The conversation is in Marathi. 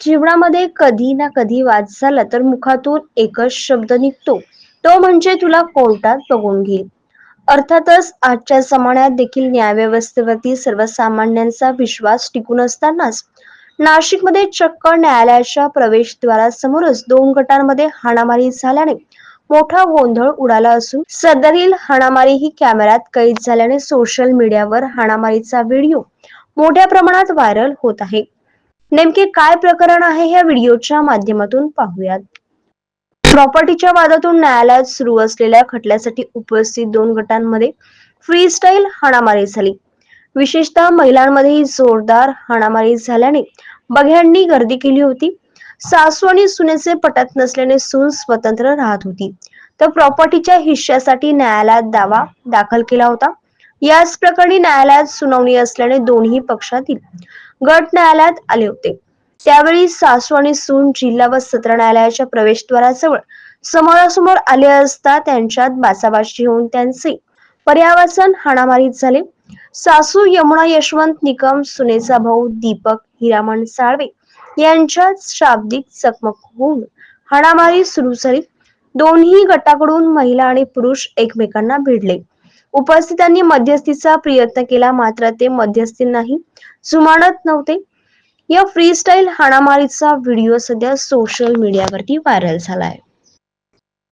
जीवनामध्ये कधी ना कधी वाद झाला तर मुखातून एकच शब्द निघतो. तो म्हणजे तुला कोर्टात बघून घेईल. अर्थातच आजच्या जमान्यात देखील न्यायव्यवस्थेवरती सर्वसामान्यांचा विश्वास टिकून असतानाच नाशिकमध्ये चक्क न्यायालयाच्या प्रवेशद्वारासमोरच दोन गटांमध्ये हाणामारी झाल्याने मोठा गोंधळ उडाला असून सदरील हाणामारी ही कॅमेऱ्यात कैद झाल्याने सोशल मीडियावर हाणामारीचा व्हिडिओ मोठ्या प्रमाणात व्हायरल होत आहे. नेमके काय प्रकरण आहे या व्हिडिओच्या माध्यमातून पाहूयात. प्रॉपर्टीच्या वादातून न्यायालयात सुरू असलेल्या खटल्यासाठी उपस्थित दोन गटांमध्ये फ्री स्टाईल हाणामारी झाली. विशेषतः महिलांमध्ये जोरदार हाणामारी झाल्याने बघ्यांनी गर्दी केली होती. सासू आणि सुनेचे पटत नसल्याने सून स्वतंत्र राहत होती. तर प्रॉपर्टीच्या हिश्श्यासाठी न्यायालयात दावा दाखल केला होता. याच प्रकरणी न्यायालयात सुनावणी असल्याने दोन्ही पक्षातील गट न्यायालयात आले होते. त्यावेळी सासू आणि सून जिल्हा व सत्र न्यायालयाच्या प्रवेशद्वाराजवळ समोरासमोर आले असता त्यांच्यात बाचाबाची होऊन त्यांचे पर्यावसन हाणामारीत झाले. सासू यमुना यशवंत निकम सुनेचा भाऊ दीपक हिरामण साळवे यांच्यात शाब्दिक चकमक होऊन हाणामारी सुरू झाली. दोन्ही गटाकडून महिला आणि पुरुष एकमेकांना भिडले. उपस्थितांनी मध्यस्थीचा प्रयत्न केला मात्र ते मध्यस्थींनाही जुमानत नव्हते. या फ्रीस्टाईल हाणामारीचा व्हिडिओ सध्या सोशल मीडियावरती व्हायरल झालाय